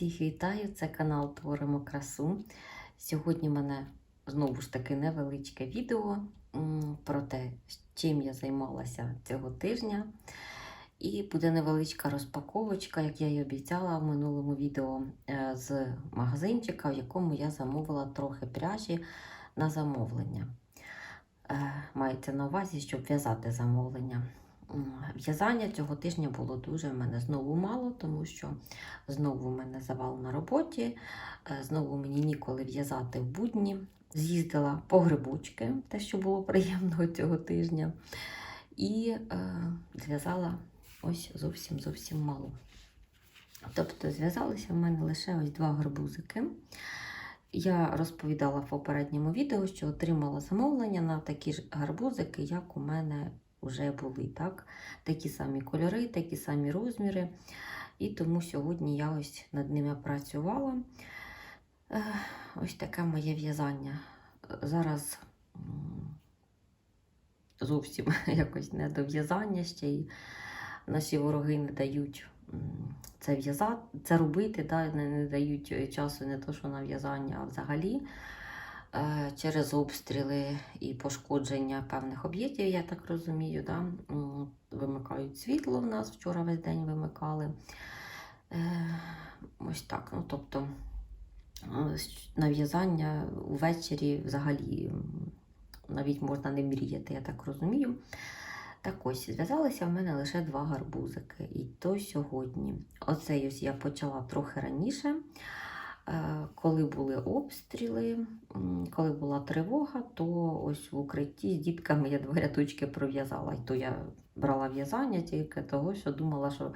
Всіх вітаю, це канал Творимо красу. Сьогодні в мене знову ж таки невеличке відео про те, чим я займалася цього тижня. І буде невеличка розпаковочка, як я і обіцяла в минулому відео е, з магазинчика, в якому я замовила трохи пряжі на замовлення. Е, Мається на увазі, щоб в'язати замовлення. В'язання цього тижня було дуже в мене знову мало, тому що знову в мене завал на роботі, е, знову мені ніколи в'язати в будні. З'їздила по грибочки, те, що було приємного цього тижня, і е, зв'язала ось зовсім зовсім мало. Тобто зв'язалися в мене лише ось два гарбузики. Я розповідала в попередньому відео, що отримала замовлення на такі ж гарбузики, як у мене вже були. Так? Такі самі кольори, такі самі розміри. І тому сьогодні я ось над ними працювала. Е, Ось таке моє в'язання. Зараз зовсім якось не до в'язання ще й наші вороги не дають це в'язати, це робити, да, не, не дають часу не то, що на в'язання, а взагалі е, через обстріли і пошкодження певних об'єктів, я так розумію, да, вимикають світло в нас, вчора весь день вимикали. Е, Ось так. Ну, тобто е, на в'язання увечері взагалі навіть можна не мріяти, я так розумію. Так ось, зв'язалися в мене лише два гарбузики. І то сьогодні. Оцей ось я почала трохи раніше, е, коли були обстріли, коли була тривога, то ось в укритті з дітками я два рядочки пров'язала. І то я брала в'язання тільки того, що думала, що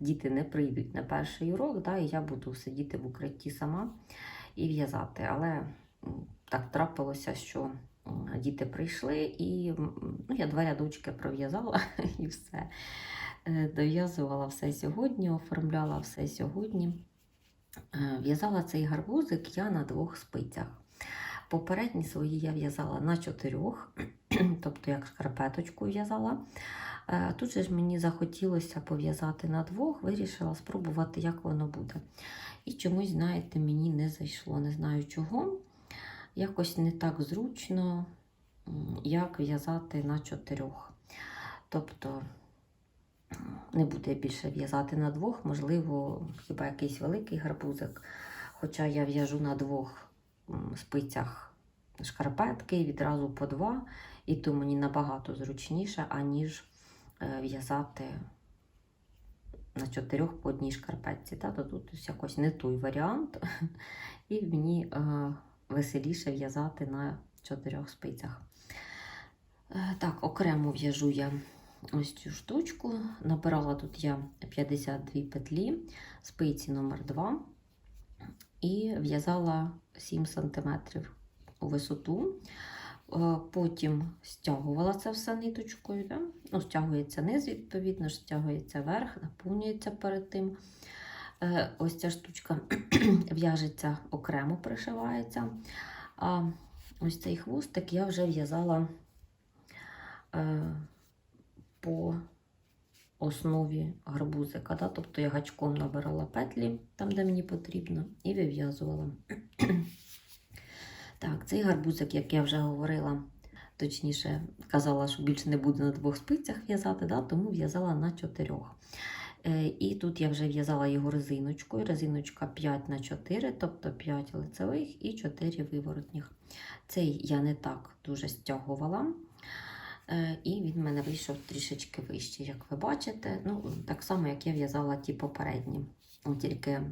діти не прийдуть на перший урок, да, і я буду сидіти в укритті сама і в'язати. Але так трапилося, що діти прийшли, і ну, я два рядочки пров'язала і все. Е, Дов'язувала все сьогодні, оформляла все сьогодні. Е, В'язала цей гарбузик я на двох спицях. Попередні свої я в'язала на чотирьох, тобто як шкарпеточку в'язала. Е, Тут же ж мені захотілося пов'язати на двох, вирішила спробувати, як воно буде. І чомусь, знаєте, мені не зайшло, не знаю чого. Якось не так зручно, як в'язати на чотирьох. Тобто не буде більше в'язати на двох, можливо, хіба якийсь великий гарбузик. Хоча я в'яжу на двох спицях шкарпетки відразу по два, і то мені набагато зручніше, аніж е, в'язати на чотирьох по одній шкарпетці. Та? То тут ось якось не той варіант, і мені е, веселіше в'язати на чотирьох спицях. Е, Так, окремо в'яжу я ось цю штучку. Набирала тут я 52 петлі, спиці номер 2 і в'язала 7 см у висоту. Е, Потім стягувала це все ниточкою. Да? Ну, стягується низ, відповідно, стягується верх, наповнюється перед тим. Е, Ось ця штучка в'яжеться окремо, пришивається. А ось цей хвостик я вже в'язала е, по основі гарбузика. Да? Тобто я гачком набирала петлі там, де мені потрібно, і вив'язувала. Так, цей гарбузик, як я вже говорила, точніше казала, що більше не буду на двох спицях в'язати, да? тому в'язала на чотирьох. Е, І тут я вже в'язала його резиночкою. Резиночка 5 на 4, тобто 5 лицевих і 4 виворотніх. Цей я не так дуже стягувала. Е, І він в мене вийшов трішечки вище, як ви бачите. Ну, Так само, як я в'язала ті попередні. Тільки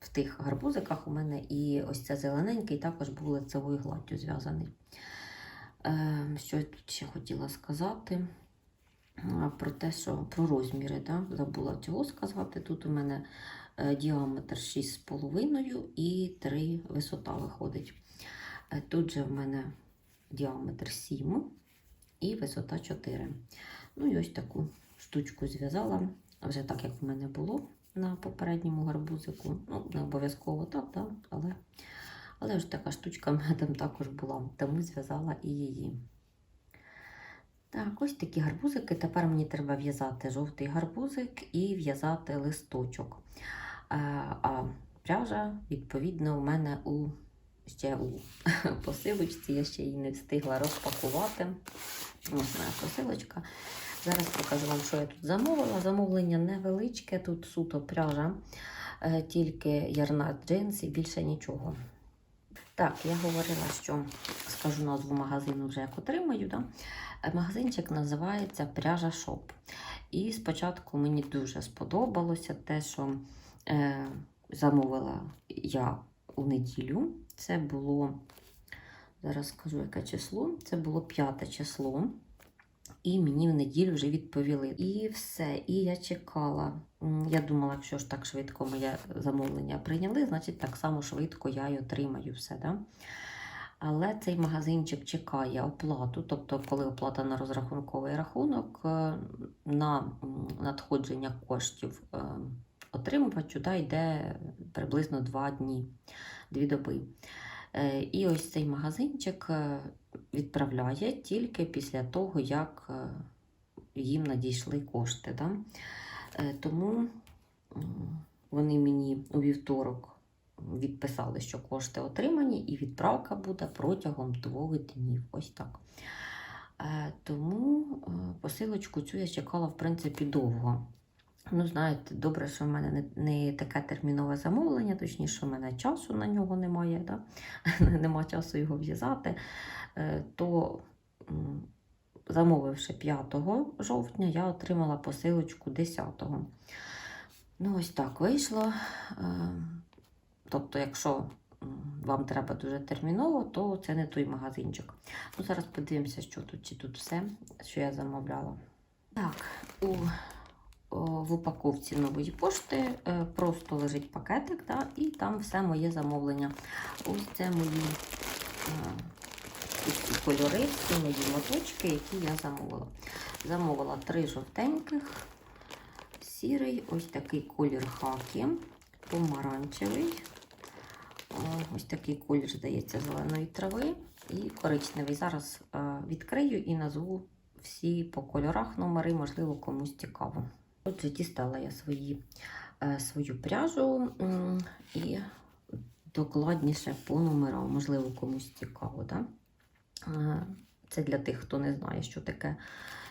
в тих гарбузиках у мене і ось це зелененький також був лицевою гладдю зв'язаний. Е, Що я тут ще хотіла сказати? Про те, що про розміри, да? забула цього сказати. Тут у мене е, діаметр 6,5 і 3 висота виходить. Тут же в мене діаметр 7 і висота 4. Ну і ось таку штучку зв'язала, вже так, як в мене було на попередньому гарбузику. Ну, не обов'язково так, да? але, але ж така штучка в мене там також була, тому зв'язала і її. Так, ось такі гарбузики. Тепер мені треба в'язати жовтий гарбузик і в'язати листочок. Е, А пряжа, відповідно, у мене у ще у посилочці. Я ще її не встигла розпакувати. Ось моя посилочка. Зараз покажу вам, що я тут замовила. Замовлення невеличке, тут суто пряжа, е, тільки ярна джинс і більше нічого. Так, я говорила, що скажу назву магазину вже як отримаю. Да? Е, Магазинчик називається Пряжа Шоп. І спочатку мені дуже сподобалося те, що е, замовила я у неділю. Це було, зараз скажу, яке число. Це було п'яте число. І мені в неділю вже відповіли. І все. І я чекала. Я думала, якщо ж так швидко моє замовлення прийняли, значить так само швидко я й отримаю все. Да? Але цей магазинчик чекає оплату, тобто, коли оплата на розрахунковий рахунок, е, на надходження коштів е, отримувачу да, йде приблизно 2 дні, 2 доби. Е, І ось цей магазинчик е, відправляє тільки після того, як е, їм надійшли кошти. Да? Тому вони мені у вівторок відписали, що кошти отримані, і відправка буде протягом двох днів. Ось так. Тому посилочку цю я чекала, в принципі, довго. Ну, знаєте, добре, що в мене не, не таке термінове замовлення, точніше, в мене часу на нього немає, да? нема часу його в'язати. Е, То, замовивши 5 жовтня, я отримала посилочку 10-го. Ну, ось так вийшло. Е, Тобто, якщо вам треба дуже терміново, то це не той магазинчик. Ну, зараз подивимося, що тут, чи тут все, що я замовляла. Так, у, в упаковці нової пошти е, просто лежить пакетик, да, і там все моє замовлення. Ось це мої е, ці кольори, всі мої моточки, які я замовила. Замовила три жовтеньких, сірий, ось такий колір хакі, помаранчевий. Е, Ось такий колір, здається, зеленої трави і коричневий. Зараз е, відкрию і назву всі по кольорах номери, можливо, комусь цікаво. Отже, дістала я свої, е, свою пряжу і докладніше по номерам, можливо, комусь цікаво. Да? Е, Це для тих, хто не знає, що таке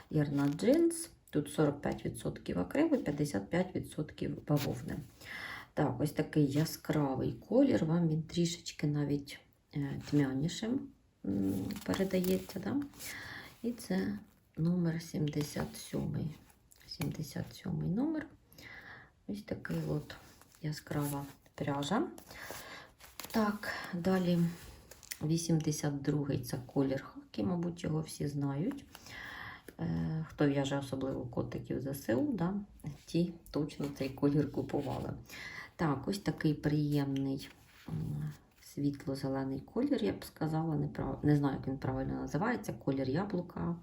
ярна джинс. Тут 45% акрилу, 55% бавовни. Так, ось такий яскравий колір. Вам він трішечки навіть е, тьмянішим передається. Да? І це номер 77. 77 номер. Ось такий от яскрава пряжа. Так, далі 82-й це колір хакі, мабуть, його всі знають. Е, Хто в'яже особливо котиків ЗСУ, да? ті точно цей колір купували. Так, ось такий приємний світло-зелений колір, я б сказала. Не знаю, як він правильно називається. Колір яблука,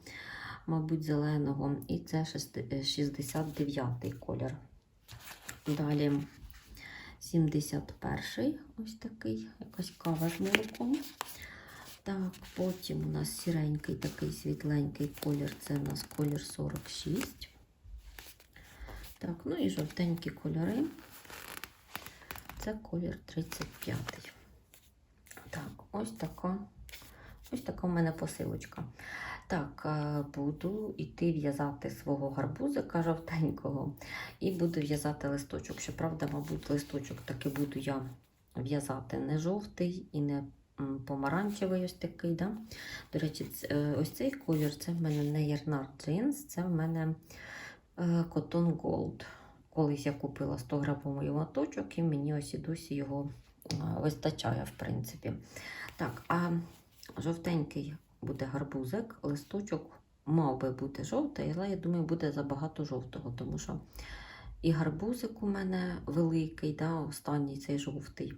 мабуть, зеленого. І це 69-й колір. Далі 71-й, ось такий, якась кава з молоком. Так, потім у нас сіренький такий світленький колір, це у нас колір 46. Так, ну і жовтенькі кольори. Це колір 35. Так, ось така. Ось така в мене посилочка. Так, е, буду йти в'язати свого гарбузика жовтенького і буду в'язати листочок. Щоправда, мабуть, листочок таки буду я в'язати не жовтий і не помаранчевий ось такий. Да? До речі, е, ось цей колір це в мене не Ярнар джинс, це в мене е, Cotton Gold. Колись я купила 100 грамовий моточок, і мені ось і досі його вистачає, в принципі. Так, а жовтенький буде гарбузик, листочок мав би бути жовтий, але я думаю, буде забагато жовтого, тому що і гарбузик у мене великий, да, останній цей жовтий.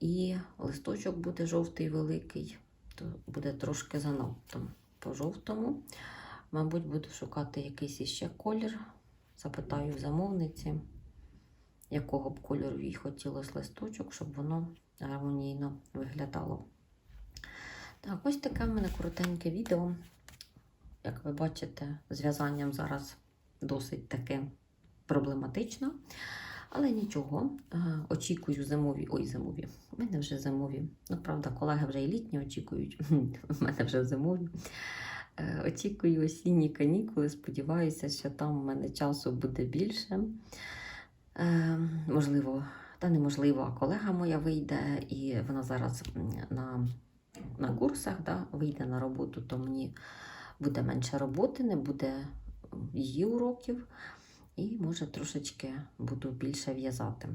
І листочок буде жовтий великий, то буде трошки занадто по жовтому. Мабуть, буду шукати якийсь іще колір. Запитаю в замовниці, якого б кольору їй хотілося листочок, щоб воно гармонійно виглядало. Так, ось таке в мене коротеньке відео. Як ви бачите, з в'язанням зараз досить таке проблематично. Але нічого, е, очікую зимові. Ой, зимові. У мене вже зимові. Ну, правда, колеги вже і літні очікують. У мене вже зимові. Е, Очікую осінні канікули. Сподіваюся, що там у мене часу буде більше. Е, можливо, та неможливо, колега моя вийде, і вона зараз на, на курсах да, вийде на роботу, то мені буде менше роботи, не буде її уроків, і може трошечки буду більше в'язати.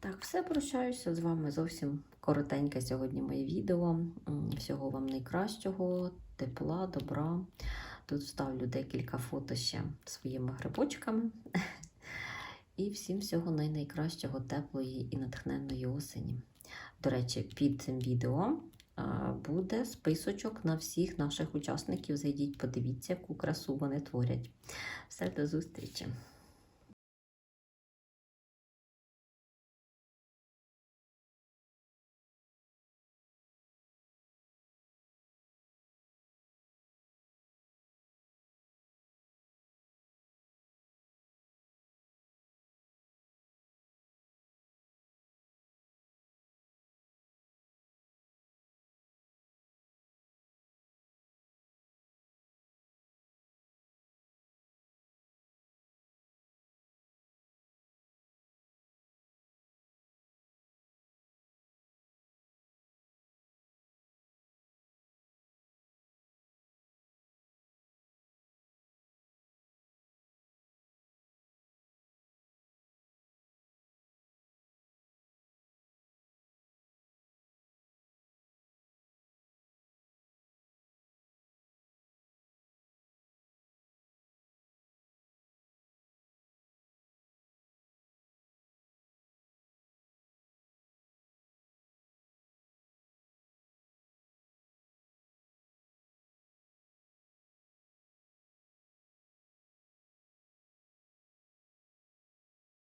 Так, все прощаюся з вами. Зовсім коротеньке сьогодні моє відео. Всього вам найкращого, тепла, добра. Тут вставлю декілька фото ще своїми грибочками. І всім всього найкращого, теплої і натхненної осені. До речі, під цим відео буде списочок на всіх наших учасників. Зайдіть, подивіться, яку красу вони творять. Все, до зустрічі!